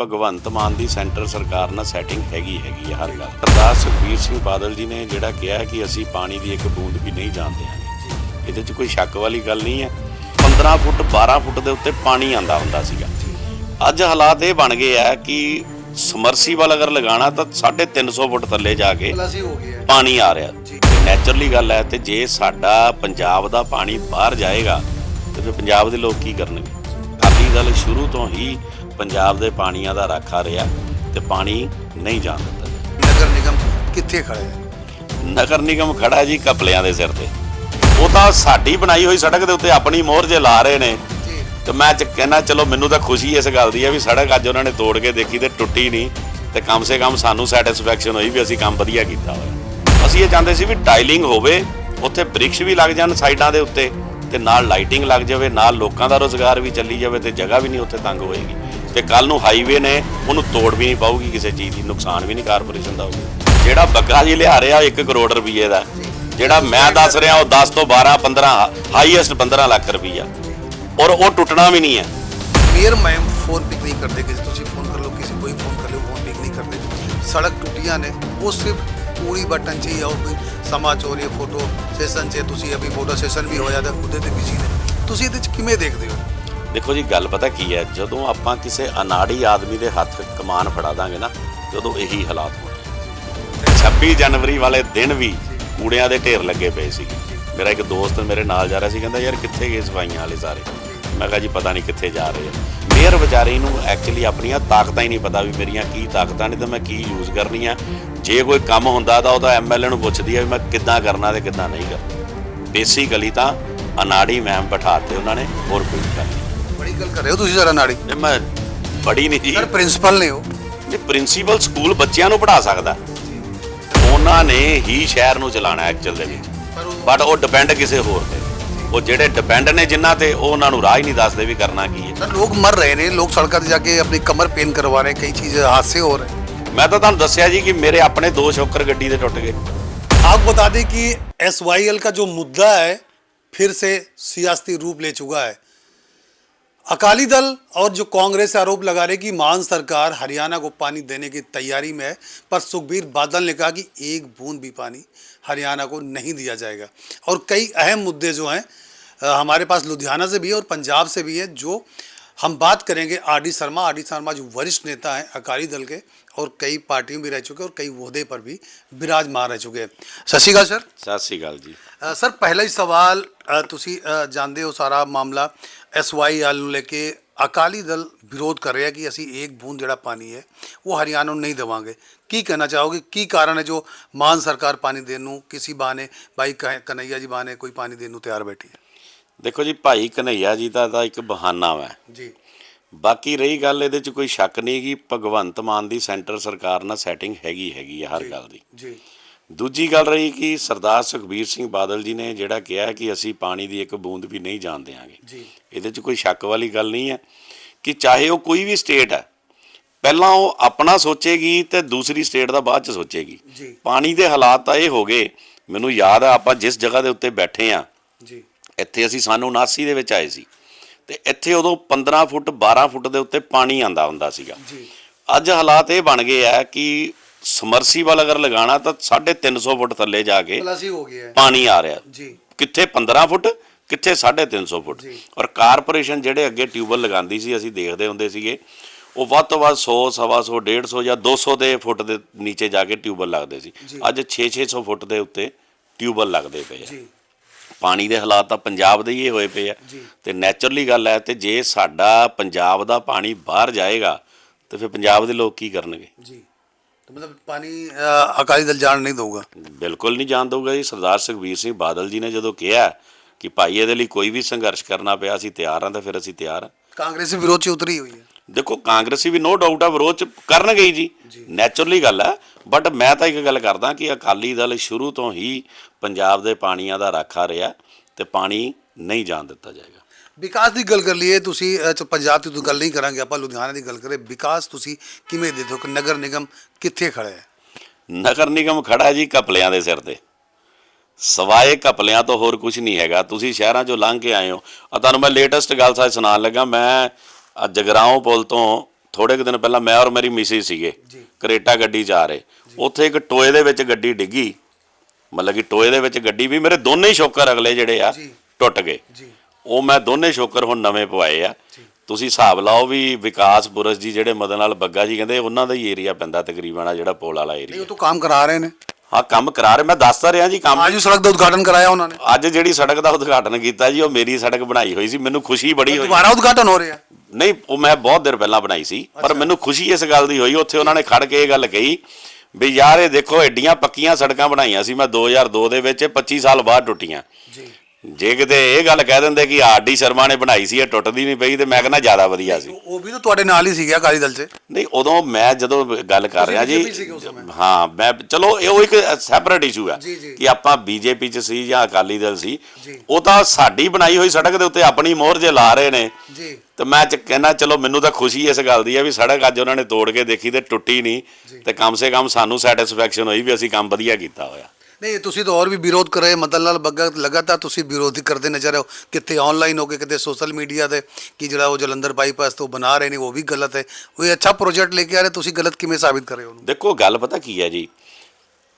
ਭਗਵੰਤ ਮਾਨ ਦੀ centre ਸਰਕਾਰ ਨਾਲ setting ਹੈਗੀ ਹੈਗੀ ਹੈ ਹਰ ਗੱਲ। ਸਰਦਾਰ ਸੁਖਬੀਰ ਸਿੰਘ ਬਾਦਲ ਜੀ ਨੇ ਜਿਹੜਾ ਕਿਹਾ ਕਿ ਅਸੀਂ ਪਾਣੀ ਦੀ ਇੱਕ ਬੂੰਦ ਵੀ ਨਹੀਂ ਜਾਣਦੇ ਹਾਂ। ਇਹਦੇ 'ਚ ਕੋਈ ਸ਼ੱਕ ਵਾਲੀ ਗੱਲ ਨਹੀਂ ਹੈ। 15 ਫੁੱਟ 12 ਫੁੱਟ ਦੇ ਉੱਤੇ ਪਾਣੀ ਆਂਦਾ ਹੁੰਦਾ ਸੀਗਾ। ਅੱਜ ਹਾਲਾਤ ਇਹ ਬਣ ਗਏ ਆ ਕਿ ਸਮਰਸੀਬਲ ਅਗਰ ਲਗਾਣਾ ਤਾਂ 350 ਫੁੱਟ ਥੱਲੇ ਜਾ ਕੇ ਪਾਣੀ ਆ ਰਿਹਾ। ਨੇਚਰਲੀ ਗੱਲ ਹੈ ਤੇ ਜੇ ਸਾਡਾ ਪੰਜਾਬ ਦਾ ਪਾਣੀ ਬਾਹਰ ਜਾਏਗਾ ਤੇ ਫਿਰ ਪੰਜਾਬ ਦੇ ਲੋਕ ਕੀ ਕਰਨਗੇ? ਸਾਡੀ ਗੱਲ ਸ਼ੁਰੂ ਤੋਂ ਹੀ ਪੰਜਾਬ ਦੇ ਪਾਣੀਆਂ ਦਾ ਰਾਖਾ ਰਿਹਾ ਤੇ ਪਾਣੀ ਨਹੀਂ ਜਾਣ ਦਿੱਤਾ ਨਗਰ ਨਿਗਮ ਕਿੱਥੇ ਖੜਾ ਹੈ? ਨਗਰ ਨਿਗਮ ਖੜਾ ਜੀ ਕਪਲਿਆਂ ਦੇ ਸਿਰ ਤੇ। ਉਹ ਤਾਂ ਸਾਡੀ ਬਣਾਈ ਹੋਈ ਸੜਕ ਦੇ ਉੱਤੇ ਆਪਣੀ ਮੋਹਰ ਜੇ ਲਾ ਰਹੇ ਨੇ। ਜੀ। ਤੇ ਮੈਂ ਚ ਕਹਿਣਾ ਚਲੋ ਮੈਨੂੰ ਤਾਂ ਖੁਸ਼ੀ ਇਸ ਗੱਲ ਦੀ ਹੈ ਵੀ ਸੜਕ ਅੱਜ ਉਹਨਾਂ ਨੇ ਤੋੜ ਕੇ ਦੇਖੀ ਤੇ ਟੁੱਟੀ ਨਹੀਂ। ਤੇ ਕਮ ਸੇ ਕਮ ਸਾਨੂੰ ਸੈਟੀਸਫੈਕਸ਼ਨ ਹੋਈ ਵੀ ਅਸੀਂ ਕੰਮ ਵਧੀਆ ਕੀਤਾ ਹੋਇਆ। ਅਸੀਂ ਇਹ ਚਾਹੁੰਦੇ ਸੀ ਵੀ ਟਾਈਲਿੰਗ ਹੋਵੇ ਉੱਥੇ ਬ੍ਰਿਕਸ਼ ਵੀ ਲੱਗ ਜਾਣ ਸਾਈਡਾਂ ਦੇ ਉੱਤੇ ਤੇ ਨਾਲ ਲਾਈਟਿੰਗ ਲੱਗ ਜਾਵੇ ਨਾਲ ਲੋਕਾਂ ਦਾ ਰੋਜ਼ਗਾਰ ਵੀ ਚੱਲੀ ਜਾਵੇ ਤੇ ਜਗ੍ਹਾ ਵੀ ਨਹੀਂ ਉੱਥੇ ਤੰਗ ਹੋਏਗੀ। ਤੇ ਕੱਲ ਨੂੰ ਹਾਈਵੇ ਨੇ ਉਹਨੂੰ ਤੋੜ ਵੀ ਨਹੀਂ ਪਾਊਗੀ, ਕਿਸੇ ਚੀਜ਼ ਦੀ ਨੁਕਸਾਨ ਵੀ ਨਹੀਂ ਕਾਰਪੋਰੇਸ਼ਨ ਦਾ ਹੋਊਗਾ। ਜਿਹੜਾ ਬੱਗਾ ਜੀ ਲਿਆ ਰਿਹਾ 1 ਕਰੋੜ ਰੁਪਏ ਦਾ। ਜਿਹੜਾ ਮੈਂ ਦੱਸ ਰਿਹਾ ਉਹ 10 ਤੋਂ 12 15 ਹਾਈਐਸਟ 15 ਲੱਖ ਰੁਪਈਆ। ਔਰ ਉਹ ਟੁੱਟਣਾ ਵੀ ਨਹੀਂ ਹੈ। ਮੇਅਰ ਮੈਮ ਫੋਨ ਪਿਕ ਨਹੀਂ ਕਰਦੇ ਕਿਸੇ, ਤੁਸੀਂ ਫੋਨ ਕਰ ਲਓ, ਕਿਸੇ ਕੋਈ ਫੋਨ ਕਰ ਲਓ ਫੋਨ ਪਿਕ ਨਹੀਂ ਕਰਦੇ। ਸੜਕ ਟੁੱਟੀਆਂ ਨੇ, ਉਹ ਸਿਰਫ ਪੂਰੀ ਬਟਨ 'ਚ ਹੀ ਆਓ ਕੋਈ ਸਮਾਂ ਚੋਰੀ ਫੋਟੋ ਸੈਸ਼ਨ 'ਚ, ਤੁਸੀਂ ਅਭੀ ਫੋਟੋ ਸੈਸ਼ਨ ਵੀ ਹੋਇਆ ਤਾਂ ਉਹਦੇ ਤੇ ਬਿਜ਼ੀ ਨੇ। ਤੁਸੀਂ ਇਹਦੇ 'ਚ ਕਿਵੇਂ ਦੇਖਦੇ ਹੋ? ਦੇਖੋ ਜੀ, ਗੱਲ ਪਤਾ ਕੀ ਹੈ, ਜਦੋਂ ਆਪਾਂ ਕਿਸੇ ਅਨਾੜੀ ਆਦਮੀ ਦੇ ਹੱਥ ਕਮਾਨ ਫੜਾ ਦਾਂਗੇ ਨਾ ਜਦੋਂ ਇਹੀ ਹਾਲਾਤ ਹੋਣਗੇ 26 ਜਨਵਰੀ ਵਾਲੇ ਦਿਨ ਵੀ ਕੂੜਿਆਂ ਦੇ ਢੇਰ ਲੱਗੇ ਪਏ ਸੀ। ਮੇਰਾ ਇੱਕ ਦੋਸਤ ਮੇਰੇ ਨਾਲ ਜਾ ਰਿਹਾ ਸੀ, ਕਹਿੰਦਾ, ਯਾਰ, ਕਿੱਥੇ ਗਏ ਸਫਾਈਆਂ ਵਾਲੇ ਸਾਰੇ? ਮੈਂ ਕਿਹਾ, ਜੀ, ਪਤਾ ਨਹੀਂ ਕਿੱਥੇ ਜਾ ਰਹੇ ਆ। ਮੇਅਰ ਵਿਚਾਰੇ ਨੂੰ ਐਕਚੁਅਲੀ ਆਪਣੀਆਂ ਤਾਕਤਾਂ ਹੀ ਨਹੀਂ ਪਤਾ ਵੀ ਮੇਰੀਆਂ ਕੀ ਤਾਕਤਾਂ ਨੇ ਤੇ ਮੈਂ ਕੀ ਯੂਜ਼ ਕਰਨੀਆਂ ਜੇ ਕੋਈ ਕੰਮ ਹੁੰਦਾ ਤਾਂ ਉਹਦਾ ਐਮਐਲਏ ਨੂੰ ਪੁੱਛਦੀ ਆ ਵੀ ਮੈਂ ਕਿੱਦਾਂ ਕਰਨਾ ਤੇ ਕਿੱਦਾਂ ਨਹੀਂ ਕਰਨਾ। ਬੇਸਿਕਲੀ ਤਾਂ ਅਨਾੜੀ ਮੈਮ ਬਿਠਾਤੇ ਉਹਨਾਂ ਨੇ, ਹੋਰ ਕੋਈ ਗੱਲ ਗੱਲ ਕਰ ਰਹੇ ਹੋ ਤੁਸੀਂ ਜ਼ਰਾ ਨਾੜੀ ਇਹ ਮੈਂ ਬੜੀ ਨਹੀਂ ਜੀ ਸਰ ਪ੍ਰਿੰਸੀਪਲ ਨੇ ਹੋ ਇਹ ਪ੍ਰਿੰਸੀਪਲ ਸਕੂਲ ਬੱਚਿਆਂ ਨੂੰ ਪੜ੍ਹਾ ਸਕਦਾ ਉਹਨਾਂ ਨੇ ਹੀ ਸ਼ਹਿਰ ਨੂੰ ਚਲਾਣਾ ਐਕਚੁਅਲ ਦੇ ਵਿੱਚ ਪਰ ਉਹ ਬਟ ਉਹ ਡਿਪੈਂਡ ਕਿਸੇ ਹੋਰ ਤੇ ਉਹ ਜਿਹੜੇ ਡਿਪੈਂਡ ਨੇ ਜਿਨ੍ਹਾਂ ਤੇ ਉਹ ਉਹਨਾਂ ਨੂੰ ਰਾਹ ਹੀ ਨਹੀਂ ਦੱਸਦੇ ਵੀ ਕਰਨਾ ਕੀ ਹੈ ਸਰ ਲੋਕ ਮਰ ਰਹੇ ਨੇ ਲੋਕ ਸੜਕਾਂ ਤੇ ਜਾ ਕੇ ਆਪਣੀ ਕਮਰ ਪੇਨ ਕਰਵਾ ਰਹੇ ਕਈ ਚੀਜ਼ ਹਾਦਸੇ ਹੋ ਰਹੇ ਮੈਂ ਤਾਂ ਤੁਹਾਨੂੰ ਦੱਸਿਆ ਜੀ ਕਿ ਮੇਰੇ ਆਪਣੇ ਦੋ ਸ਼ੋਕਰ ਗੱਡੀ ਦੇ ਟੁੱਟ ਗਏ आपको बता दें कि एस का जो मुद्दा है फिर से सियासती रूप ले चुका है अकाली दल और जो कांग्रेस आरोप लगा रहे कि मान सरकार हरियाणा को पानी देने की तैयारी में है, पर सुखबीर बादल ने कहा कि एक बूंद भी पानी हरियाणा को नहीं दिया जाएगा। और कई अहम मुद्दे जो हैं हमारे पास लुधियाना से भी है और पंजाब से भी है, जो हम बात करेंगे R D Sharma R D Sharma जो वरिष्ठ नेता हैं अकाली दल के और कई पार्टियों में भी रह चुके हैं और कई वहदे पर भी विराजमान रह चुके हैं ਸਤਿ ਸ਼੍ਰੀ ਅਕਾਲ ਸਰ ਸਤਿ ਸ੍ਰੀ ਅਕਾਲ ਜੀ ਅ, ਸਰ ਪਹਿਲਾ ਹੀ ਸਵਾਲ ਅ, ਤੁਸੀਂ ਅ, ਜਾਣਦੇ ਹੋ ਸਾਰਾ ਮਾਮਲਾ ਐਸਵਾਈਐਲ ਨੂੰ ਲੈ ਕੇ ਅਕਾਲੀ ਦਲ ਵਿਰੋਧ ਕਰ ਰਿਹਾ ਕਿ ਅਸੀਂ ਇੱਕ ਬੂੰਦ ਜਿਹੜਾ ਪਾਣੀ ਹੈ ਉਹ ਹਰਿਆਣਾ ਨੂੰ ਨਹੀਂ ਦੇਵਾਂਗੇ ਕੀ ਕਹਿਣਾ ਚਾਹੋਗੇ ਕੀ ਕਾਰਨ ਹੈ ਜੋ ਮਾਨ ਸਰਕਾਰ ਪਾਣੀ ਦੇਣ ਨੂੰ ਕਿਸੇ ਬਾਨੇ ਬਾਈ ਕ- ਕਨਈਆ ਜੀ ਬਾਨੇ ਕੋਈ ਪਾਣੀ ਦੇਣ ਨੂੰ ਤਿਆਰ ਬੈਠੀ ਹੈ ਦੇਖੋ ਜੀ ਭਾਈ ਕਨਈਆ ਜੀ ਦਾ ਤਾਂ ਇੱਕ ਬਹਾਨਾ ਵਾ। ਜੀ। ਬਾਕੀ ਰਹੀ ਗੱਲ ਇਹਦੇ 'ਚ ਕੋਈ ਸ਼ੱਕ ਨਹੀਂ ਕਿ ਭਗਵੰਤ ਮਾਨ ਦੀ ਸੈਂਟਰ ਸਰਕਾਰ ਨਾਲ ਸੈਟਿੰਗ ਹੈਗੀ ਹੈਗੀ ਆ ਹਰ ਗੱਲ ਦੀ। ਜੀ। ਦੂਜੀ ਗੱਲ ਰਹੀ ਕਿ ਸਰਦਾਰ ਸੁਖਬੀਰ ਸਿੰਘ ਬਾਦਲ ਜੀ ਨੇ ਜਿਹੜਾ ਕਿਹਾ ਕਿ ਅਸੀਂ ਪਾਣੀ ਦੀ ਇੱਕ ਬੂੰਦ ਵੀ ਨਹੀਂ ਜਾਣ ਦਿਆਂਗੇ। ਜੀ। ਇਹਦੇ 'ਚ ਕੋਈ ਸ਼ੱਕ ਵਾਲੀ ਗੱਲ ਨਹੀਂ ਹੈ ਕਿ ਚਾਹੇ ਉਹ ਕੋਈ ਵੀ ਸਟੇਟ ਹੈ ਪਹਿਲਾਂ ਉਹ ਆਪਣਾ ਸੋਚੇਗੀ ਤੇ ਦੂਸਰੀ ਸਟੇਟ ਦਾ ਬਾਅਦ 'ਚ ਸੋਚੇਗੀ। ਪਾਣੀ ਦੇ ਹਾਲਾਤ ਤਾਂ ਇਹ ਹੋ ਗਏ ਮੈਨੂੰ ਯਾਦ ਆ ਆਪਾਂ ਜਿਸ ਜਗ੍ਹਾ ਦੇ ਉੱਤੇ ਬੈਠੇ ਆ ਜੀ। ਇੱਥੇ ਅਸੀਂ ਸਾਨੂੰ 79 ਦੇ ਵਿੱਚ ਆਏ ਸੀ। ਤੇ ਇੱਥੇ ਉਦੋਂ 15 ਫੁੱਟ 12 ਫੁੱਟ ਦੇ ਉੱਤੇ ਪਾਣੀ ਆਂਦਾ ਹੁੰਦਾ ਸੀਗਾ। ਜੀ। ਅੱਜ ਹਾਲਾਤ ਇਹ ਬਣ ਗਏ ਆ ਕਿ ਸਮਰਸੀਬਲ ਅਗਰ ਲਗਾਣਾ ਤਾਂ 350 ਫੁੱਟ ਥੱਲੇ ਜਾ ਕੇ ਪਲਸ ਹੀ ਹੋ ਗਿਆ ਹੈ। ਪਾਣੀ ਆ ਰਿਹਾ। ਜੀ। ਕਿੱਥੇ 15 ਫੁੱਟ ਕਿੱਥੇ 350 ਫੁੱਟ। ਔਰ ਕਾਰਪੋਰੇਸ਼ਨ ਜਿਹੜੇ ਅੱਗੇ ਟਿਊਬਲ ਲਗਾਉਂਦੀ ਸੀ ਅਸੀਂ ਦੇਖਦੇ ਹੁੰਦੇ ਸੀਗੇ ਉਹ ਵੱਧ ਤੋਂ ਵੱਧ 100 ਸਵਾ 100 150 ਜਾਂ 200 ਦੇ ਫੁੱਟ ਦੇ ਨੀਚੇ ਜਾ ਕੇ ਟਿਊਬਲ ਲੱਗਦੇ ਸੀ। ਅੱਜ 6-600 ਫੁੱਟ ਦੇ ਉੱਤੇ ਟਿਊਬਲ ਲੱਗਦੇ ਪਏ ਆ। ਜੀ। ਪਾਣੀ ਦੇ ਹਾਲਾਤ ਤਾਂ ਪੰਜਾਬ ਦੇ ਹੀ ਹੋਏ ਪਏ ਆ। ਤੇ ਨੇਚਰਲੀ ਗੱਲ ਹੈ ਤੇ ਜੇ ਸਾਡਾ ਪੰਜਾਬ ਦਾ ਪਾਣੀ ਬਾਹਰ ਜਾਏਗਾ ਤੇ ਫਿਰ ਪੰਜਾਬ ਦੇ ਲੋਕ ਕੀ ਕਰਨਗੇ? ਮਤਲਬ ਪਾਣੀ ਅਕਾਲੀ ਦਲ ਜਾਣ ਨਹੀਂ ਦਊਗਾ। ਬਿਲਕੁਲ ਨਹੀਂ ਜਾਣ ਦਊਗਾ ਜੀ। ਸਰਦਾਰ ਸੁਖਬੀਰ ਸਿੰਘ ਬਾਦਲ ਜੀ ਨੇ ਜਦੋਂ ਕਿਹਾ ਕਿ ਭਾਈ ਇਹਦੇ ਲਈ ਕੋਈ ਵੀ ਸੰਘਰਸ਼ ਕਰਨਾ ਪਿਆ ਅਸੀਂ ਤਿਆਰ ਹਾਂ ਤਾਂ ਫਿਰ ਅਸੀਂ ਤਿਆਰ ਹਾਂ। ਕਾਂਗਰਸੀ ਵਿਰੋਧ ਚ ਉਤਰੀ ਹੋਈ ਹੈ। ਦੇਖੋ ਕਾਂਗਰਸੀ ਵੀ ਨੋ ਡਾਊਟ ਆ ਵਿਰੋਧ ਚ ਕਰਨਗੇ ਹੀ ਜੀ। ਨੈਚੁਰਲੀ ਗੱਲ ਹੈ ਬਟ ਮੈਂ ਤਾਂ ਇੱਕ ਗੱਲ ਕਰਦਾ ਕਿ ਅਕਾਲੀ ਦਲ ਸ਼ੁਰੂ ਤੋਂ ਹੀ ਪੰਜਾਬ ਦੇ ਪਾਣੀਆਂ ਦਾ ਰਾਖਾ ਰਿਹਾ ਤੇ ਪਾਣੀ ਨਹੀਂ ਜਾਣ ਦਿੱਤਾ ਜਾਏਗਾ। ਵਿਕਾਸ ਦੀ ਗੱਲ ਕਰ ਲਈਏ ਤੁਸੀਂ ਪੰਜਾਬ ਦੀ ਤਾਂ ਗੱਲ ਨਹੀਂ ਕਰਾਂਗੇ ਆਪਾਂ ਲੁਧਿਆਣਾ ਦੀ ਗੱਲ ਕਰੇ ਵਿਕਾਸ ਤੁਸੀਂ ਕਿਵੇਂ ਦੇਖਦੇ ਹੋ ਕਿ ਨਗਰ ਨਿਗਮ ਕਿੱਥੇ ਖੜਾ ਹੈ? ਨਗਰ ਨਿਗਮ ਖੜਾ ਜੀ ਕਪਲਿਆਂ ਦੇ ਸਿਰ ਤੇ। ਸਵਾਏ ਕਪਲਿਆਂ ਤੋਂ ਹੋਰ ਕੁਝ ਨਹੀਂ ਹੈਗਾ। ਤੁਸੀਂ ਸ਼ਹਿਰਾਂ ਚੋਂ ਲੰਘ ਕੇ ਆਏ ਹੋ। ਆ ਤੁਹਾਨੂੰ ਮੈਂ ਲੇਟੈਸਟ ਗੱਲ ਸਾਜ ਸੁਣਾਉਣ ਲੱਗਾ। ਮੈਂ ਆਹ ਜਗਰਾਓਂ ਪੁਲ ਤੋਂ ਥੋੜੇ ਕੁ ਦਿਨ ਪਹਿਲਾਂ ਮੈਂ ਔਰ ਮੇਰੀ ਮਿਸਿਸ ਸੀਗੇ ਜੀ। ਕਰੇਟਾ ਗੱਡੀ ਆ ਰਹੇ। ਉੱਥੇ ਇੱਕ ਟੋਏ ਦੇ ਵਿੱਚ ਗੱਡੀ ਡਿੱਗੀ। ਮਤਲਬ ਕਿ ਟੋਏ ਦੇ ਵਿੱਚ ਗੱਡੀ ਵੀ ਮੇਰੇ ਦੋਨੇ ਹੀ ਸ਼ੋਕਰ ਅਗਲੇ ਜਿਹੜੇ ਆ ਜੀ। ਟੁੱਟ ਗਏ। ਜੀ। ਉਹ ਮੈਂ ਦੋਨੇ ਸ਼ੋਕਰ ਹੁਣ ਨਵੇਂ ਪਵਾਏ ਆ। ਤੁਸੀਂ ਹਿਸਾਬ ਲਾਓ ਵੀ ਵਿਕਾਸ ਪੁਰਸ਼ ਜੀ ਜਿਹੜੇ ਮਦਨ ਲਾਲ ਬੱਗਾ ਜੀ ਕਹਿੰਦੇ ਉਹਨਾਂ ਦਾ ਹੀ ਏਰੀਆ ਪੈਂਦਾ ਤਕਰੀਬਨ ਆ ਜਿਹੜਾ ਪੋਲ ਵਾਲਾ ਨਹੀਂ ਏਰੀਆ ਉਹ ਤਾਂ ਕੰਮ ਕਰਾ ਰਹੇ ਨੇ। ਹਾਂ ਕੰਮ ਕਰਾ ਰਹੇ ਮੈਂ ਦੱਸਦਾ ਰਿਹਾ ਜੀ ਕੰਮ। ਅੱਜ ਵੀ ਸੜਕ ਦਾ ਉਦਘਾਟਨ ਕਰਾਇਆ ਉਹਨਾਂ ਨੇ। ਅੱਜ ਜਿਹੜੀ ਸੜਕ ਦਾ ਉਦਘਾਟਨ ਕੀਤਾ ਜੀ ਉਹ ਮੇਰੀ ਸੜਕ ਬਣਾਈ ਹੋਈ ਸੀ ਮੈਨੂੰ ਖੁਸ਼ੀ ਬੜੀ ਹੋਈ। ਦੁਬਾਰਾ ਉਦਘਾਟਨ ਹੋ ਰਿਹਾ। ਨਹੀਂ ਉਹ ਮੈਂ ਬਹੁਤ ਦਿਨ ਪਹਿਲਾਂ ਬਣਾਈ ਸੀ ਪਰ ਮੈਨੂੰ ਖੁਸ਼ੀ ਇਸ ਗੱਲ ਦੀ ਹੋਈ ਉੱਥੇ ਉਹਨਾਂ ਨੇ ਖੜ ਕੇ ਇਹ ਗੱਲ ਕਹੀ ਵੀ ਯਾਰ ਇਹ ਦੇਖੋ ਐਡੀਆਂ ਪੱਕੀਆਂ ਸੜਕਾਂ ਬਣਾਈਆਂ ਸੀ ਮੈਂ 2002 ਦੇ ਵਿੱਚ 25 ਸਾਲ ਬਾਅਦ ਟੁੱਟੀਆਂ। ਜੀ। ਜੇ ਕਿਤੇ ਇਹ ਗੱਲ ਕਹਿ ਦਿੰਦੇ ਕਿ ਆਰਡੀ ਸ਼ਰਮਾ ਨੇ ਬਣਾਈ ਸੀ ਇਹ ਟੁੱਟਦੀ ਨਹੀਂ ਪਈ ਤੇ ਮੈਂ ਕਹਿੰਦਾ ਜ਼ਿਆਦਾ ਵਧੀਆ ਸੀ ਉਹ ਵੀ ਤਾਂ ਤੁਹਾਡੇ ਨਾਲ ਹੀ ਸੀਗਾ ਅਕਾਲੀ ਦਲ 'ਚ ਨਹੀਂ ਉਦੋਂ ਮੈਂ ਜਦੋਂ ਗੱਲ ਕਰ ਰਿਹਾ ਜੀ। ਹਾਂ ਮੈਂ ਚਲੋ ਇਹ ਉਹ ਇੱਕ ਸੈਪਰੇਟ ਇਸ਼ੂ ਹੈ। ਕਿ ਆਪਾਂ ਬੀਜੇਪੀ ਚ ਸੀ ਜਾਂ ਅਕਾਲੀ ਦਲ ਸੀ। ਉਹ ਤਾਂ ਸਾਡੀ ਬਣਾਈ ਹੋਈ ਸੜਕ ਦੇ ਉੱਤੇ ਆਪਣੀ ਮੋਹਰ ਜੇ ਲਾ ਰਹੇ ਨੇ ਜੀ ਤੇ ਮੈਂ ਚ ਕਹਿੰਦਾ ਚਲੋ ਮੈਨੂੰ ਤਾਂ ਖੁਸ਼ੀ ਇਸ ਗੱਲ ਦੀ ਹੈ ਵੀ ਸੜਕ ਅੱਜ ਉਹਨਾਂ ਨੇ ਤੋੜ ਕੇ ਦੇਖੀ ਤੇ ਟੁੱਟੀ ਨਹੀਂ ਤੇ ਕਮ ਸੇ ਕਮ ਸਾਨੂੰ ਸੈਟੀਸਫੈਕਸ਼ਨ ਹੋਈ ਵੀ ਅਸੀਂ ਕੰਮ ਵਧੀਆ ਕੀਤਾ ਹੋਇਆ ਨਹੀਂ ਤੁਸੀਂ ਤਾਂ ਹੋਰ ਵੀ ਵਿਰੋਧ ਕਰ ਰਹੇ ਮਦਨ ਲਾਲ ਬੱਗਾ ਲਗਾਤਾਰ ਤੁਸੀਂ ਵਿਰੋਧ ਹੀ ਕਰਦੇ ਨਜ਼ਰ ਆਓ ਕਿਤੇ ਆਨਲਾਈਨ ਹੋ ਕੇ ਕਿਤੇ ਸੋਸ਼ਲ ਮੀਡੀਆ ਤੇ ਕਿ ਜਿਹੜਾ ਉਹ ਜਲੰਧਰ ਬਾਈਪਾਸ ਤੋਂ ਬਣਾ ਰਹੇ ਨੇ ਉਹ ਵੀ ਗਲਤ ਹੈ। ਉਹ ਇਹ ਅੱਛਾ ਪ੍ਰੋਜੈਕਟ ਲੈ ਕੇ ਆ ਰਹੇ ਤੁਸੀਂ ਗਲਤ ਕਿਵੇਂ ਸਾਬਿਤ ਕਰ ਰਹੇ ਹੋ ਉਹਨੂੰ? ਦੇਖੋ ਗੱਲ ਪਤਾ ਕੀ ਹੈ ਜੀ?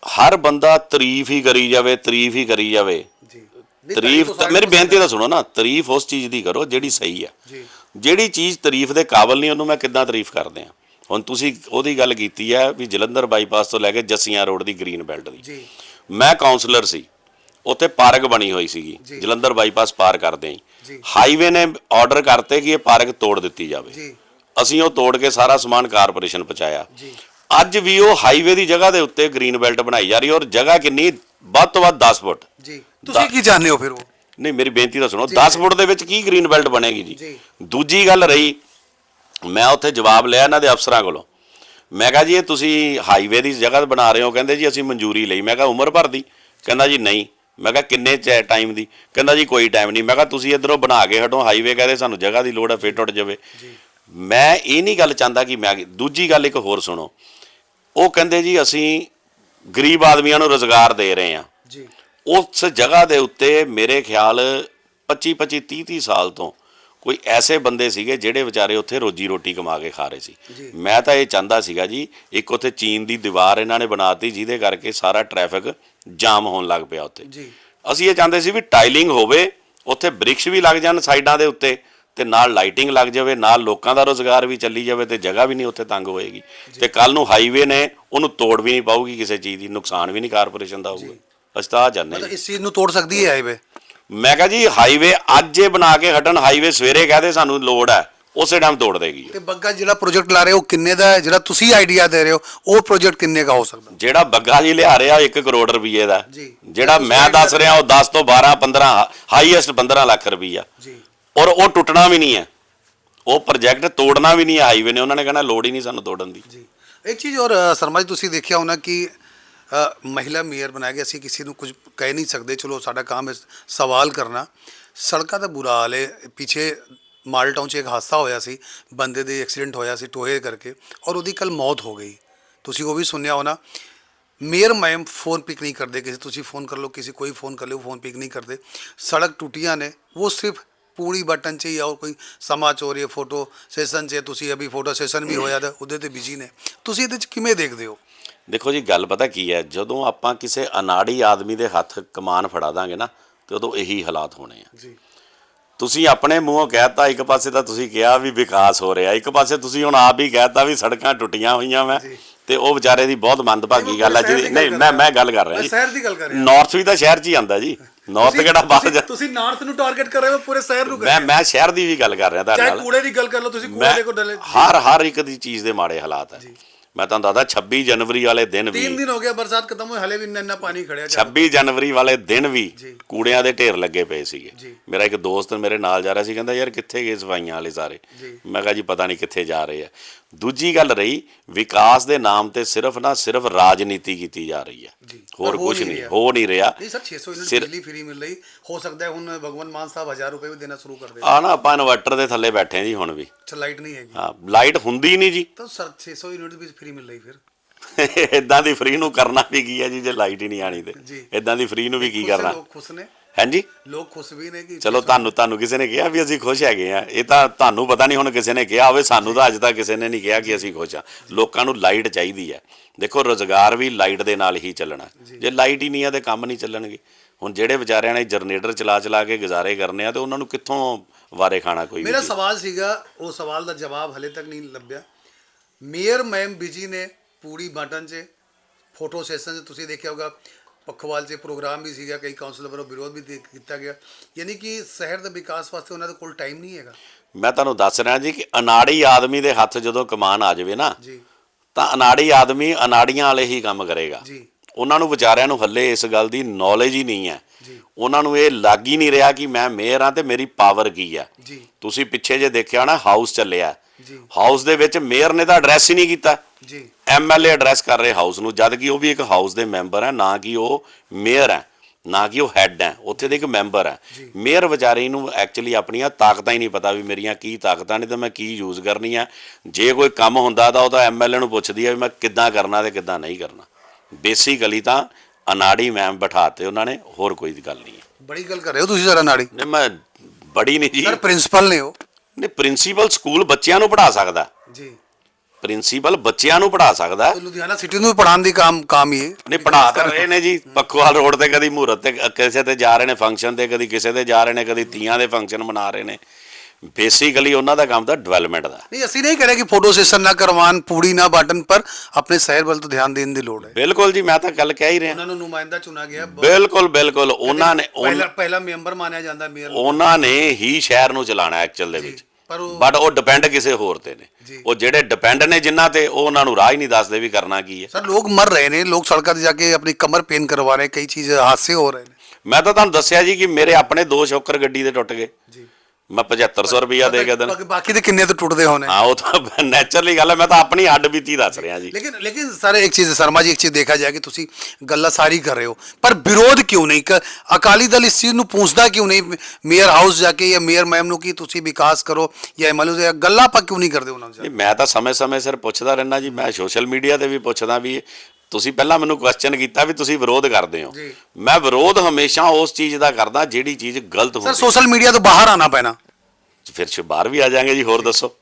ਹਰ ਬੰਦਾ ਤਾਰੀਫ ਹੀ ਕਰੀ ਜਾਵੇ ਤਾਰੀਫ ਹੀ ਕਰੀ ਜਾਵੇ। ਜੀ। ਤਾਰੀਫ ਮੇਰੀ ਬੇਨਤੀ ਤਾਂ ਸੁਣੋ ਨਾ ਤਾਰੀਫ ਉਸ ਚੀਜ਼ ਦੀ ਕਰੋ ਜਿਹੜੀ ਸਹੀ ਆ ਜੀ। ਜਿਹੜੀ ਚੀਜ਼ ਤਾਰੀਫ ਦੇ ਕਾਬਿਲ ਨਹੀਂ ਉਹਨੂੰ ਮੈਂ ਕਿੱਦਾਂ ਤਾਰੀਫ ਕਰਦੇ ਆ ਹੁਣ ਤੁਸੀਂ ਉਹਦੀ ਗੱਲ ਕੀਤੀ ਹੈ ਵੀ ਜਲੰਧਰ ਬਾਈਪਾਸ ਤੋਂ ਲੈ ਕੇ ਜੱਸੀਆਂ ਰੋਡ ਦੀ ਗ੍ਰੀਨ ਬੈਲਟ ਦੀ। ਜੀ। ਮੈਂ ਕਾਉਂਸਲਰ ਸੀ। ਉੱਥੇ ਪਾਰਕ ਬਣੀ ਹੋਈ ਸੀਗੀ। ਜਲੰਧਰ ਬਾਈਪਾਸ ਪਾਰ ਕਰਦੇ ਜੀ। ਹਾਈਵੇ ਨੇ ਆਰਡਰ ਕਰਤੇ ਕਿ ਇਹ ਪਾਰਕ ਤੋੜ ਦਿੱਤੀ ਜਾਵੇ। ਅਸੀਂ ਉਹ ਤੋੜ ਕੇ ਸਾਰਾ ਸਮਾਨ ਕਾਰਪੋਰੇਸ਼ਨ ਪਹੁੰਚਾਇਆ। ਅੱਜ ਵੀ ਉਹ ਹਾਈਵੇ ਦੀ ਜਗ੍ਹਾ ਦੇ ਉੱਤੇ ਗ੍ਰੀਨ ਬੈਲਟ ਬਣਾਈ ਜਾ ਰਹੀ ਹੈ ਔਰ ਜਗ੍ਹਾ ਕਿੰਨੀ ਵੱਧ ਤੋਂ ਵੱਧ 10 ਫੁੱਟ। ਜੀ। ਤੁਸੀਂ ਕੀ ਚਾਹੁੰਦੇ ਹੋ ਫਿਰ ਉਹ? ਨਹੀਂ ਮੇਰੀ ਬੇਨਤੀ ਤਾਂ ਸੁਣੋ। 10 ਫੁੱਟ ਦੇ ਵਿੱਚ ਕੀ ਗ੍ਰੀਨ ਬੈਲਟ ਬਣੇਗੀ ਜੀ। ਦੂਜੀ ਗੱਲ ਰਹੀ ਮੈਂ ਉੱਥੇ ਜਵਾਬ ਲਿਆ ਇਹਨਾਂ ਦੇ ਅਫਸਰਾਂ ਕੋਲੋਂ। ਮੈਂ ਕਿਹਾ ਜੀ ਇਹ ਤੁਸੀਂ ਹਾਈਵੇ ਦੀ ਜਗ੍ਹਾ ਬਣਾ ਰਹੇ ਹੋ ਕਹਿੰਦੇ ਜੀ ਅਸੀਂ ਮਨਜ਼ੂਰੀ ਲਈ। ਮੈਂ ਕਿਹਾ ਉਮਰ ਭਰ ਦੀ? ਕਹਿੰਦਾ ਜੀ ਨਹੀਂ। ਮੈਂ ਕਿਹਾ ਕਿੰਨੇ ਟਾਈਮ ਦੀ? ਕਹਿੰਦਾ ਜੀ ਕੋਈ ਟਾਈਮ ਨਹੀਂ। ਮੈਂ ਕਿਹਾ ਤੁਸੀਂ ਇਧਰੋਂ ਬਣਾ ਕੇ ਹਟੋ ਹਾਈਵੇ ਕਹਿੰਦੇ ਸਾਨੂੰ ਜਗ੍ਹਾ ਦੀ ਲੋੜ ਹੈ ਫੇਰ ਟੁੱਟ ਜਾਵੇ। ਮੈਂ ਇਹ ਨਹੀਂ ਗੱਲ ਚਾਹੁੰਦਾ ਕਿ ਮੈਂ ਦੂਜੀ ਗੱਲ ਇੱਕ ਹੋਰ ਸੁਣੋ। ਉਹ ਕਹਿੰਦੇ ਜੀ ਅਸੀਂ ਗਰੀਬ ਆਦਮੀਆਂ ਨੂੰ ਰੋਜ਼ਗਾਰ ਦੇ ਰਹੇ ਹਾਂ। ਜੀ। ਉਸ ਜਗ੍ਹਾ ਦੇ ਉੱਤੇ ਮੇਰੇ ਖਿਆਲ 25 25 30 30 ਸਾਲ ਤੋਂ ਕੋਈ ਐਸੇ ਬੰਦੇ ਸੀਗੇ ਜਿਹੜੇ ਵਿਚਾਰੇ ਉੱਥੇ ਰੋਜੀ ਰੋਟੀ ਕਮਾ ਕੇ ਖਾ ਰਹੇ ਸੀ। ਮੈਂ ਤਾਂ ਇਹ ਚਾਹੁੰਦਾ ਸੀਗਾ ਜੀ ਇੱਕ ਉੱਥੇ ਚੀਨ ਦੀ ਦੀਵਾਰ ਇਹਨਾਂ ਨੇ ਬਣਾਤੀ ਜਿਹਦੇ ਕਰਕੇ ਸਾਰਾ ਟ੍ਰੈਫਿਕ ਜਾਮ ਹੋਣ ਲੱਗ ਪਿਆ ਉੱਥੇ। ਅਸੀਂ ਇਹ ਚਾਹੁੰਦੇ ਸੀ ਵੀ ਟਾਈਲਿੰਗ ਹੋਵੇ ਉੱਥੇ ਬ੍ਰਿਕਸ਼ ਵੀ ਲੱਗ ਜਾਣ ਸਾਈਡਾਂ ਦੇ ਉੱਤੇ ਤੇ ਨਾਲ ਲਾਈਟਿੰਗ ਲੱਗ ਜਾਵੇ ਨਾਲ ਲੋਕਾਂ ਦਾ ਰੋਜ਼ਗਾਰ ਵੀ ਚੱਲੀ ਜਾਵੇ ਤੇ ਜਗ੍ਹਾ ਵੀ ਨਹੀਂ ਉੱਥੇ ਤੰਗ ਹੋਏਗੀ। ਤੇ ਕੱਲ ਨੂੰ ਹਾਈਵੇ ਨੇ ਉਹਨੂੰ ਤੋੜ ਵੀ ਨਹੀਂ ਪਾਊਗੀ ਕਿਸੇ ਚੀਜ਼ ਦੀ ਨੁਕਸਾਨ ਵੀ ਨਹੀਂ ਕਾਰਪੋਰੇਸ਼ਨ ਦਾ ਹੋਊਗਾ। ਅਸੀਂ ਤਾਂ ਆ ਜਾਂਦੇ ਇਸ ਚੀਜ਼ ਨੂੰ ਤੋੜ ਸਕਦੀ ਹੈ ਹਾਈਵੇ? ਮੈਂ ਕਿਹਾ ਜੀ ਹਾਈਵੇ ਅੱਜ ਇਹ ਬਣਾ ਕੇ ਹਟਣ ਹਾਈਵੇ ਸਵੇਰੇ ਕਹਦੇ ਸਾਨੂੰ ਲੋੜ ਹੈ ਉਸੇ ਟਾਈਮ ਤੋੜ ਦੇਗੀ ਤੇ ਬੱਗਾ ਜਿਹੜਾ ਪ੍ਰੋਜੈਕਟ ਲਾ ਰਹੇ ਹੋ ਕਿੰਨੇ ਦਾ ਹੈ? ਜਿਹੜਾ ਤੁਸੀਂ ਆਈਡੀਆ ਦੇ ਰਹੇ ਹੋ ਉਹ ਪ੍ਰੋਜੈਕਟ ਕਿੰਨੇ ਦਾ ਹੋ ਸਕਦਾ? ਜਿਹੜਾ ਬੱਗਾ ਜੀ ਲਿਆ ਰਿਹਾ 1 ਕਰੋੜ ਰੁਪਏ ਦਾ ਜੀ। ਜਿਹੜਾ ਮੈਂ ਦੱਸ ਰਿਹਾ ਉਹ 10 ਤੋਂ 12 15 ਹਾਈਐਸਟ 15 ਲੱਖ ਰੁਪਈਆ। ਜੀ। ਔਰ ਉਹ ਟੁੱਟਣਾ ਵੀ ਨਹੀਂ ਹੈ। ਉਹ ਪ੍ਰੋਜੈਕਟ ਤੋੜਨਾ ਵੀ ਨਹੀਂ ਹੈ ਹਾਈਵੇ ਨੇ ਉਹਨਾਂ ਨੇ ਕਹਿਣਾ ਲੋੜ ਹੀ ਨਹੀਂ ਸਾਨੂੰ ਤੋੜਨ ਦੀ। ਜੀ। ਇੱਕ ਚੀਜ਼ ਔਰ ਅ, ਸ਼ਰਮਾ ਜੀ ਤੁਸੀਂ ਦੇਖਿਆ ਹੋਣਾ ਕਿ ਮਹਿਲਾ ਮੇਅਰ ਬਣਾਇਆ ਗਿਆ ਅਸੀਂ ਕਿਸੇ ਨੂੰ ਕੁਝ ਕਹਿ ਨਹੀਂ ਸਕਦੇ, ਚਲੋ ਸਾਡਾ ਕੰਮ ਹੈ ਸਵਾਲ ਕਰਨਾ। ਸੜਕਾਂ ਦਾ ਬੁਰਾ ਹਾਲ ਹੈ, ਪਿੱਛੇ ਮਾਲ ਟਾਊਨ 'ਚ ਇੱਕ ਹਾਦਸਾ ਹੋਇਆ ਸੀ, ਬੰਦੇ ਦੇ ਐਕਸੀਡੈਂਟ ਹੋਇਆ ਸੀ ਟੋਏ ਕਰਕੇ, ਔਰ ਉਹਦੀ ਕੱਲ ਮੌਤ ਹੋ ਗਈ। ਤੁਸੀਂ ਉਹ ਵੀ ਸੁਣਿਆ ਹੋਣਾ। ਮੇਅਰ ਮੈਮ ਫੋਨ ਪਿਕ ਨਹੀਂ ਕਰਦੇ, ਕਿਸੇ ਤੁਸੀਂ ਫੋਨ ਕਰ ਲਓ, ਕਿਸੇ ਕੋਈ ਫੋਨ ਕਰ ਲਿਓ, ਫੋਨ ਪਿਕ ਨਹੀਂ ਕਰਦੇ। ਸੜਕ ਟੁੱਟੀਆਂ ਨੇ, ਉਹ ਸਿਰਫ ਪੂਰੀ ਬਟਨ 'ਚ ਹੀ ਜਾਂ ਕੋਈ ਸਮਾਂ ਹੋ ਰਹੀ ਹੈ, ਫੋਟੋ ਸੈਸ਼ਨ 'ਚ ਤੁਸੀਂ ਅਭੀ ਫੋਟੋ ਸੈਸ਼ਨ ਵੀ ਹੋਇਆ ਤਾਂ ਉਹਦੇ ਤੇ ਬਿਜ਼ੀ ਨੇ। ਤੁਸੀਂ ਇਹਦੇ 'ਚ ਕਿਵੇਂ ਦੇਖਦੇ ਹੋ? ਦੇਖੋ ਜੀ ਗੱਲ ਪਤਾ ਕੀ ਹੈ ਜਦੋਂ ਆਪਾਂ ਕਿਸੇ ਅਨਾੜੀ ਆਦਮੀ ਦੇ ਹੱਥ ਕਮਾਨ ਫੜਾ ਦਾਂਗੇ ਨਾ ਤੇ ਉਦੋਂ ਇਹੀ ਹਾਲਾਤ ਹੋਣੇ ਆ। ਜੀ। ਤੁਸੀਂ ਆਪਣੇ ਮੂੰਹੋਂ ਕਹਿਤਾ ਇੱਕ ਪਾਸੇ ਤਾਂ ਤੁਸੀਂ ਕਿਹਾ ਵੀ ਵਿਕਾਸ ਹੋ ਰਿਹਾ ਇੱਕ ਪਾਸੇ ਤੁਸੀਂ ਹੁਣ ਆਪ ਹੀ ਕਹਿਤਾ ਵੀ ਸੜਕਾਂ ਟੁੱਟੀਆਂ ਹੋਈਆਂ ਮੈਂ। ਤੇ ਉਹ ਵਿਚਾਰੇ ਦੀ ਬਹੁਤ ਮੰਦਭਾਗੀ ਗੱਲ ਹੈ ਜੀ ਨਹੀਂ ਮੈਂ। ਮੈਂ ਗੱਲ ਕਰ ਰਿਹਾ ਜੀ। ਸ਼ਹਿਰ ਦੀ ਗੱਲ ਕਰ ਰਿਹਾ। ਨਾਰਥ ਵੀ ਤਾਂ ਸ਼ਹਿਰ 'ਚ ਹੀ ਆਂਦਾ ਜੀ। ਨਾਰਥ ਕਿਹੜਾ ਬਾਹਰ ਜਾ ਤੁਸੀਂ ਨਾਰਥ ਨੂੰ ਟਾਰਗੇਟ ਕਰ ਰਹੇ ਹੋ ਪੂਰੇ ਸ਼ਹਿਰ ਨੂੰ ਕਰ ਮੈਂ ਮੈਂ ਸ਼ਹਿਰ ਦੀ ਵੀ ਗੱਲ ਕਰ ਰਿਹਾ ਤੁਹਾਡੇ ਚਾਹੇ ਨਾਲ। ਕੂੜੇ ਦੀ ਗੱਲ ਕਰ ਲਓ ਤੁਸੀਂ ਕੂੜੇ ਦੇ ਕੋ ਡਲੇ। ਹਰ ਹਰ ਇੱਕ ਦੀ ਚੀਜ਼ ਦੇ ਮਾੜੇ ਹਾਲਾਤ ਹੈ। ਮੈਂ ਤੁਹਾਨੂੰ ਦੱਸਦਾ 26 ਜਨਵਰੀ ਵਾਲੇ ਦਿਨ ਵੀ 3 ਦਿਨ ਹੋ ਗਿਆ ਬਰਸਾਤ ਖਤਮ ਹੋਈ ਹਲੇ ਵੀ ਇੰਨਾ ਇੰਨਾ ਪਾਣੀ ਖੜਿਆ 26 ਜਨਵਰੀ ਵਾਲੇ ਦਿਨ ਵੀ ਕੂੜਿਆਂ ਦੇ ਢੇਰ ਲੱਗੇ ਪਏ ਸੀਗੇ। ਮੇਰਾ ਇੱਕ ਦੋਸਤ ਮੇਰੇ ਨਾਲ ਜਾ ਰਿਹਾ ਸੀ ਕਹਿੰਦਾ ਯਾਰ ਕਿੱਥੇ ਗਏ ਸਫਾਈਆਂ ਵਾਲੇ ਸਾਰੇ? ਮੈਂ ਕਿਹਾ ਜੀ ਪਤਾ ਨਹੀਂ ਕਿੱਥੇ ਜਾ ਰਹੇ ਆ। ਦੂਜੀ ਗੱਲ ਰਹੀ ਵਿਕਾਸ ਦੇ ਨਾਮ ਤੇ ਸਿਰਫ ਨਾ ਸਿਰਫ ਰਾਜਨੀਤੀ ਕੀਤੀ ਜਾ ਰਹੀ ਹੈ ਹੋਰ ਕੁਝ ਨਹੀਂ ਹੋ ਨਹੀਂ ਰਿਹਾ। ਨਹੀਂ ਸਰ 600 ਯੂਨਿਟ ਬਿਜਲੀ ਫ੍ਰੀ ਮਿਲ ਰਹੀ। ਹੋ ਸਕਦਾ ਹੁਣ ਭਗਵੰਤ ਮਾਨ ਸਾਹਿਬ 1000 ਰੁਪਏ ਵੀ ਦੇਣਾ ਸ਼ੁਰੂ ਕਰ ਦੇ ਆ ਨਾ ਆਪਾਂ ਇਨਵਰਟਰ ਦੇ ਥੱਲੇ ਬੈਠੇ ਜੀ ਹੁਣ ਵੀ। ਅੱਛਾ ਲਾਈਟ ਹੁੰਦੀ ਨਹੀਂ ਜੀ। ਤਾਂ ਸਰ ਯੂਨਿਟ ਫ੍ਰੀ ਮਿਲ ਲਈ ਫਿਰ? ਇਦਾਂ ਦੀ ਫ੍ਰੀ ਨੂੰ ਕਰਨਾ ਵੀ ਕੀ ਹੈ ਜੀ ਜੇ ਲਾਈਟ ਹੀ ਨਹੀਂ ਆਣੀ ਤੇ। ਇਦਾਂ ਦੀ ਫ੍ਰੀ ਨੂੰ ਵੀ ਕੀ ਕਰਨਾ? ਲੋਕ ਖੁਸ਼ ਨੇ? ਹਾਂਜੀ? ਲੋਕ ਖੁਸ਼ ਵੀ ਨੇ ਕਿ ਚਲੋ ਤੁਹਾਨੂੰ ਤੁਹਾਨੂੰ ਕਿਸੇ ਨੇ ਕਿਹਾ ਵੀ ਅਸੀਂ ਖੁਸ਼ ਹੈਗੇ ਆ। ਇਹ ਤਾਂ ਤੁਹਾਨੂੰ ਪਤਾ ਨਹੀਂ ਹੁਣ ਕਿਸੇ ਨੇ ਕਿਹਾ ਹੋਵੇ ਸਾਨੂੰ ਤਾਂ ਅੱਜ ਤੱਕ ਕਿਸੇ ਨੇ ਨਹੀਂ ਕਿਹਾ ਕਿ ਅਸੀਂ ਖੁਸ਼ ਆ। ਲੋਕਾਂ ਨੂੰ ਲਾਈਟ ਚਾਹੀਦੀ ਹੈ। ਦੇਖੋ ਰੋਜ਼ਗਾਰ ਵੀ ਲਾਈਟ ਦੇ ਨਾਲ ਹੀ ਚੱਲਣਾ। ਜੇ। ਲਾਈਟ ਹੀ ਨਹੀਂ ਆ ਤੇ ਕੰਮ ਨਹੀਂ ਚੱਲਣਗੇ। ਹੁਣ ਜਿਹੜੇ ਵਿਚਾਰਿਆਂ ਨੇ ਜਨਰੇਟਰ ਚਲਾ ਚਲਾ ਕੇ ਗੁਜ਼ਾਰੇ ਕਰਨੇ ਆ ਤੇ ਉਹਨਾਂ ਨੂੰ ਕਿੱਥੋਂ ਵਾਰੇ ਖਾਣਾ ਕੋਈ ਮੇਰਾ ਸਵਾਲ ਸੀਗਾ ਉਹ ਸਵਾਲ ਦਾ ਜਵਾਬ ਹਲੇ ਤੱਕ ਨਹੀਂ ਲੱਭਿਆ। ਮੇਅਰ ਮੈਮ ਬਿਜ਼ੀ ਨੇ ਪੂਰੀ ਬਟਨ 'ਚ ਫੋਟੋ ਸੈਸ਼ਨ 'ਚ ਤੁਸੀਂ ਦੇਖਿਆ ਹੋਗਾ ਪਖਵਾਲ 'ਚ ਪ੍ਰੋਗਰਾਮ ਵੀ ਸੀਗਾ ਕਈ ਕਾਉਂਸਲਰ ਵੱਲੋਂ ਵਿਰੋਧ ਵੀ ਕੀਤਾ ਗਿਆ। ਯਾਨੀ ਕਿ ਸ਼ਹਿਰ ਦੇ ਵਿਕਾਸ ਵਾਸਤੇ ਉਹਨਾਂ ਦੇ ਕੋਲ ਟਾਈਮ ਨਹੀਂ ਹੈਗਾ। ਮੈਂ ਤੁਹਾਨੂੰ ਦੱਸ ਰਿਹਾ ਜੀ ਕਿ ਅਨਾੜੀ ਆਦਮੀ ਦੇ ਹੱਥ ਜਦੋਂ ਕਮਾਨ ਆ ਜਾਵੇ ਨਾ ਜੀ। ਤਾਂ ਅਨਾੜੀ ਆਦਮੀ ਅਨਾੜੀਆਂ ਵਾਲੇ ਹੀ ਕੰਮ ਕਰੇਗਾ। ਜੀ। ਉਹਨਾਂ ਨੂੰ ਵਿਚਾਰਿਆਂ ਨੂੰ ਹੱਲੇ ਇਸ ਗੱਲ ਦੀ ਨੌਲੇਜ ਹੀ ਨਹੀਂ ਹੈ। ਉਹਨਾਂ ਨੂੰ ਇਹ ਲੱਗ ਹੀ ਨਹੀਂ ਰਿਹਾ ਕਿ ਮੈਂ ਮੇਅਰ ਹਾਂ ਤੇ ਮੇਰੀ ਪਾਵਰ ਕੀ ਹੈ। ਤੁਸੀਂ ਪਿੱਛੇ ਜੇ ਦੇਖਿਆ ਨਾ ਹਾਊਸ ਚੱਲਿਆ। ਹਾਊਸ ਦੇ ਵਿੱਚ ਮੇਅਰ ਨੇ ਤਾਂ ਐਡਰੈਸ ਹੀ ਨਹੀਂ ਕੀਤਾ। ਜੀ। ਐਮਐਲਏ ਐਡਰੈਸ ਕਰ ਰਹੇ ਹਾਊਸ ਨੂੰ ਜਦ ਕਿ ਉਹ ਵੀ ਇੱਕ ਹਾਊਸ ਦੇ ਮੈਂਬਰ ਹੈ ਨਾ ਕਿ ਉਹ ਮੇਅਰ ਹੈ ਨਾ ਕਿ ਉਹ ਹੈੱਡ ਹੈ ਉੱਥੇ ਦੇ ਇੱਕ ਮੈਂਬਰ ਹੈ। ਮੇਅਰ ਵਿਚਾਰੀ ਨੂੰ ਐਕਚੁਅਲੀ ਆਪਣੀਆਂ ਤਾਕਤਾਂ ਹੀ ਨਹੀਂ ਪਤਾ ਵੀ ਮੇਰੀਆਂ ਕੀ ਤਾਕਤਾਂ ਨੇ ਤੇ ਮੈਂ ਕੀ ਯੂਜ਼ ਕਰਨੀ ਆ ਜੇ ਕੋਈ ਕੰਮ ਹੁੰਦਾ ਤਾਂ ਉਹ ਤਾਂ ਐਮਐਲਏ ਨੂੰ ਪੁੱਛਦੀ ਆ ਵੀ ਮੈਂ ਕਿੱਦਾਂ ਕਰਨਾ ਤੇ ਕਿੱਦਾਂ ਨਹੀਂ ਕਰਨਾ। ਬੇਸਿਕਲੀ ਤਾਂ ਅਨਾੜੀ ਮੈਮ ਬਿਠਾਤੇ ਉਹਨਾਂ ਨੇ ਹੋਰ ਕੋਈ ਗੱਲ ਨਹੀਂ ਬੜੀ ਗੱਲ ਕਰ ਰਹੇ ਹੋ ਤੁਸੀਂ ਜ਼ਰਾ ਨਾੜੀ ਨਹੀਂ ਮੈਂ ਬੜੀ ਨਹੀਂ ਜੀ। ਸਰ ਪ੍ਰਿੰਸੀਪਲ ਨੇ ਉਹ। ਨਹੀਂ ਪ੍ਰਿੰਸੀਪਲ ਸਕੂਲ ਬੱਚਿਆਂ ਨੂੰ ਪੜਾ ਸਕਦਾ। ਜੀ। ਪ੍ਰਿੰਸੀਪਲ ਬੱਚਿਆਂ ਨੂੰ ਪੜਾ ਸਕਦਾ। ਲੁਧਿਆਣਾ ਸਿਟੀ ਨੂੰ ਪੜਾਉਣ ਦੀ ਕੰਮ ਕੰਮ ਹੀ ਨਹੀਂ ਪੜਾ ਰਹੇ ਨੇ ਜੀ ਪੱਖੋਵਾਲ ਰੋਡ ਤੇ ਕਦੀ ਮੂਹਰਤ ਤੇ ਕਿਸੇ ਤੇ ਜਾ ਰਹੇ ਨੇ ਫੰਕਸ਼ਨ ਤੇ ਕਦੀ ਕਿਸੇ ਤੇ ਜਾ ਰਹੇ ਨੇ ਕਦੀ ਤੀਆਂ ਦੇ ਫੰਕਸ਼ਨ ਮਨਾ ਰਹੇ ਨੇ। ਬੇਸਿਕਲੀ ਉਹਨਾਂ ਦਾ ਕੰਮ ਤਾਂ ਡਿਵੈਲਪਮੈਂਟ ਦਾ। ਨਹੀਂ ਅਸੀਂ ਨਹੀਂ ਕਹਿ ਰਹੇ ਕਿ ਫੋਟੋ ਸੈਸ਼ਨ ਨਾ ਕਰਵਾਉਣ ਪੂੜੀ ਨਾ ਬਾਟਨ ਪਰ ਆਪਣੇ ਸ਼ਹਿਰ ਵੱਲ ਤੋਂ ਧਿਆਨ ਦੇਣ ਦੀ ਲੋੜ ਹੈ। ਬਿਲਕੁਲ ਜੀ ਮੈਂ ਤਾਂ ਗੱਲ ਕਹਿ ਹੀ ਰਿਹਾ। ਉਹਨਾਂ ਨੂੰ ਨੁਮਾਇੰਦਾ ਚੁਣਾ ਗਿਆ। ਬਿਲਕੁਲ ਬਿਲਕੁਲ। ਉਹਨਾਂ ਨੇ ਪਹਿਲਾ ਪਹਿਲਾ ਮੈਂਬਰ ਮਾਨਿਆ ਜਾਂਦਾ ਮੇਅਰ ਉਹਨਾਂ ਨੇ ਹੀ ਸ਼ਹਿਰ ਨੂੰ ਚਲਾਣਾ ਐਕਚੁਅਲ ਦੇ ਵਿੱਚ। ਬਟ ਉਹ ਡਿਪੈਂਡ ਕਿਸੇ ਹੋਰ ਤੇ ਨੇ। ਉਹ ਜਿਹੜੇ ਡਿਪੈਂਡ ਨੇ ਜਿਨ੍ਹਾਂ ਤੇ ਉਹ ਉਹਨਾਂ ਨੂੰ ਰਾਹ ਹੀ ਨਹੀਂ ਦੱਸਦੇ ਵੀ ਕਰਨਾ ਕੀ ਹੈ। ਸਰ ਲੋਕ ਮਰ ਰਹੇ ਨੇ ਲੋਕ ਸੜਕਾਂ ਤੇ ਜਾ ਕੇ ਆਪਣੀ ਕਮਰ ਪੇਨ ਕਰਵਾ ਰਹੇ ਕਈ ਚੀਜ਼ ਹਾਦਸੇ ਹੋ ਰਹੇ ਨੇ। ਮੈਂ ਤਾਂ ਤੁਹਾਨੂੰ ਦੱਸਿਆ ਜੀ ਕਿ ਮੇਰੇ ਆਪਣੇ ਦੋ ਸ਼ੋਕਰ ਗੱਡੀ ਦੇ ਟੁੱਟ ਗਏ। ਜੀ। ਮੈਂ 7500 ਰੁਪਇਆ ਦੇ ਕੇ ਦਿਨ ਬਾਕੀ- ਬਾਕੀ ਦੇ ਕਿੰਨੇ ਤੋਂ ਟੁੱਟਦੇ ਹੋਣੇ ਹਾਂ ਉਹ ਤਾਂ ਨੈਚੁਰਲੀ ਗੱਲ ਹੈ ਮੈਂ ਤਾਂ ਆਪਣੀ ਹੱਡ ਬੀਤੀ ਦੱਸ ਰਿਹਾ ਜੀ लेकिन लेकिन सर एक चीज है शर्मा जी एक चीज देखा जाए कि ਤੁਸੀਂ ਗੱਲਾਂ ਸਾਰੀ ਕਰ ਰਹੇ ਹੋ ਪਰ ਵਿਰੋਧ ਕਿਉਂ ਨਹੀਂ ਕ- ਅਕਾਲੀ ਦਲ ਇਸ ਚੀਜ਼ ਨੂੰ ਪੁੱਛਦਾ ਕਿਉਂ ਨਹੀਂ ਮੇਅਰ ਹਾਊਸ ਜਾ ਕੇ ਜਾਂ ਮੇਅਰ ਮੈਮ ਨੂੰ ਕਿ ਤੁਸੀਂ ਵਿਕਾਸ ਕਰੋ ਜਾਂ ਐਮਐਲਏ ਜਾਂ ਗੱਲਾਂ ਆਪਾਂ ਕਿਉਂ ਨਹੀਂ ਕਰਦੇ ਉਹਨਾਂ ਨੂੰ ਜਾ ਕੇ? ਨਹੀਂ ਮੈਂ ਤਾਂ ਸਮੇਂ-ਸਮੇਂ ਸਿਰ ਪੁੱਛਦਾ ਰਹਿਣਾ ਜੀ ਮੈਂ ਸੋਸ਼ਲ ਮੀਡੀਆ ਤੇ ਵੀ ਪੁੱਛਦਾ ਵੀ ਤੁਸੀਂ ਪਹਿਲਾਂ ਮੈਨੂੰ ਕੁਐਸਚਨ ਕੀਤਾ ਵੀ ਤੁਸੀਂ ਵਿਰੋਧ ਕਰਦੇ ਹੋ। ਮੈਂ ਵਿਰੋਧ ਹਮੇਸ਼ਾ ਉਸ ਚੀਜ਼ ਦਾ ਕਰਦਾ ਜਿਹੜੀ ਚੀਜ਼ ਗਲਤ ਹੋਵੇ ਸਰ ਸੋਸ਼ਲ ਮੀਡੀਆ ਤੋਂ ਬਾਹਰ ਆਣਾ ਪੈਣਾ। ਫਿਰ ਸੇ ਬਾਹਰ ਵੀ ਆ ਜਾਾਂਗੇ ਜੀ ਹੋਰ ਦੱਸੋ।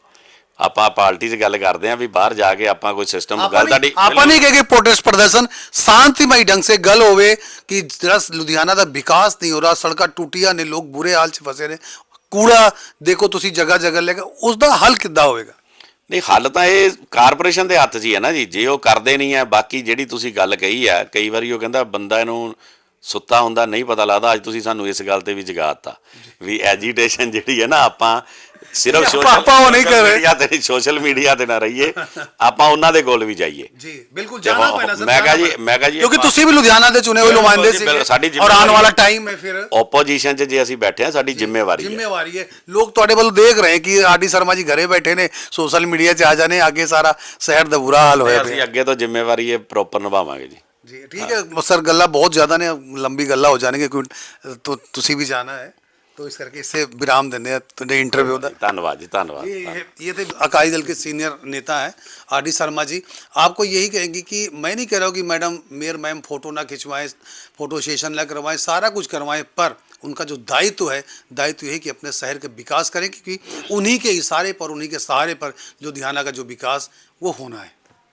ਆਪਾਂ ਪਾਰਟੀ 'ਚ ਗੱਲ ਕਰਦੇ ਆਂ ਵੀ ਬਾਹਰ ਜਾ ਕੇ ਆਪਾਂ ਕੋਈ ਸਿਸਟਮ ਗੱਲ ਤੁਹਾਡੀ ਆਪਾਂ ਨਹੀਂ ਕਹੇ ਕਿ ਪ੍ਰੋਟੈਸਟ ਪ੍ਰਦਰਸ਼ਨ ਸ਼ਾਂਤੀਮਈ ਢੰਗ ਸੇ ਗੱਲ ਹੋਵੇ ਕਿ ਜਿਹੜਾ ਲੁਧਿਆਣਾ ਦਾ ਵਿਕਾਸ ਨਹੀਂ ਹੋ ਰਿਹਾ ਸੜਕਾਂ ਟੁੱਟੀਆਂ ਨੇ ਲੋਕ ਬੁਰੇ ਹਾਲ 'ਚ ਫਸੇ ਨੇ। ਕੂੜਾ ਦੇਖੋ ਤੁਸੀਂ ਜਗ੍ਹਾ ਜਗ੍ਹਾ ਲੈ ਕੇ ਉਸ ਦਾ ਹੱਲ ਕਿੱਦਾਂ ਹੋਵੇਗਾ? ਨਹੀਂ, ਹੱਲ ਤਾਂ ਇਹ ਕਾਰਪੋਰੇਸ਼ਨ ਦੇ ਹੱਥ 'ਚ ਹੀ ਹੈ ਨਾ ਜੀ। ਜੇ ਉਹ ਕਰਦੇ ਨਹੀਂ ਹੈ, ਬਾਕੀ ਜਿਹੜੀ ਤੁਸੀਂ ਗੱਲ ਕਹੀ ਹੈ, ਕਈ ਵਾਰੀ ਉਹ ਕਹਿੰਦਾ ਬੰਦਾ ਇਹਨੂੰ ਸੁੱਤਾ ਹੁੰਦਾ ਨਹੀਂ ਪਤਾ ਲੱਗਦਾ। ਅੱਜ ਤੁਸੀਂ ਸਾਨੂੰ ਇਸ ਗੱਲ ਤੇ ਵੀ ਜਗਾਤਾ ਵੀ ਐਜੀਟੇਸ਼ਨ ਜਿਹੜੀ ਹੈ ਨਾ ਆਪਾਂ ਸਿਰਫ ਸੋਸ਼ਲ ਆਪਾਂ ਉਹ ਨਹੀਂ ਕਰ। ਰਹੇ। ਮੀਡੀਆ ਤੇ ਸੋਸ਼ਲ ਮੀਡੀਆ ਤੇ ਨਾ ਰਹੀਏ। ਆਪਾਂ ਉਹਨਾਂ ਦੇ ਕੋਲ ਵੀ ਜਾਈਏ। ਜੀ ਬਿਲकुल ਜਾਣਾ ਪੈਣਾ ਸਰ, ਮੈਂ ਕਿਹਾ ਜੀ- ਮੈਂ ਕਿਹਾ ਜੀ ਕਿਉਂਕਿ ਤੁਸੀਂ ਵੀ ਲੁਧਿਆਣਾ ਦੇ ਚੁਣੇ ਹੋਏ ਬਿਲਕੁਲ ਨੁਮਾਇੰਦੇ ਸੀ ਬਿਲਕੁਲ, ਔਰ ਆਉਣ ਵਾਲਾ। ਟਾਈਮ ਹੈ ਫਿਰ। ਆਪੋਜੀਸ਼ਨ 'ਚ ਜੇ ਅਸੀਂ ਬੈਠੇ ਆ ਸਾਡੀ ਜ਼ਿੰਮੇਵਾਰੀ ਹੈ। ਜ਼ਿੰਮੇਵਾਰੀ ਹੈ। ਲੋਕ ਤੁਹਾਡੇ ਵੱਲ ਦੇਖ ਰਹੇ ਕਿ ਆਰਡੀ ਸ਼ਰਮਾ ਜੀ ਘਰੇ ਬੈਠੇ ਨੇ ਸੋਸ਼ਲ ਮੀਡੀਆ 'ਚ ਆ ਜਾਣੇ ਅੱਗੇ ਸਾਰਾ ਸ਼ਹਿਰ ਦਾ ਬੁਰਾ ਹਾਲ ਹੋਇਆ ਅਸੀਂ ਅੱਗੇ ਤੋਂ ਜ਼ਿੰਮੇਵਾਰੀ ਇਹ ਪ੍ਰੋਪਰ ਨਿਭਾਵਾਂਗੇ ਜੀ। ਜੀ ਠੀਕ ਹੈ ਸਰ ਗੱਲਾਂ ਬਹੁਤ ਜ਼ਿਆਦਾ ਨੇ ਲੰਬੀ ਗੱਲਾਂ ਹੋ ਜਾਣਗੇ ਕਿਉਂ ਤੋ ਤੁਸੀਂ ਵੀ ਜਾਣਾ ਹੈ तो इस करके इससे विराम देने हैं इंटरव्यू ਦਾ ਧੰਨਵਾਦ ਜੀ ਧੰਨਵਾਦ ये ये ये थे अकाली दल के सीनियर नेता हैं आर डी शर्मा जी आपको यही कहेंगे कि मैं नहीं कह रहा हूँ कि मैडम मेयर मैम फोटो ना खिंचवाएं फोटो सेशन ना करवाएं सारा कुछ करवाएं पर उनका जो दायित्व है दायित्व ये है कि अपने शहर का विकास करें क्योंकि उन्हीं के इशारे पर उन्हीं के सहारे पर लुधियाना का जो विकास वो होना है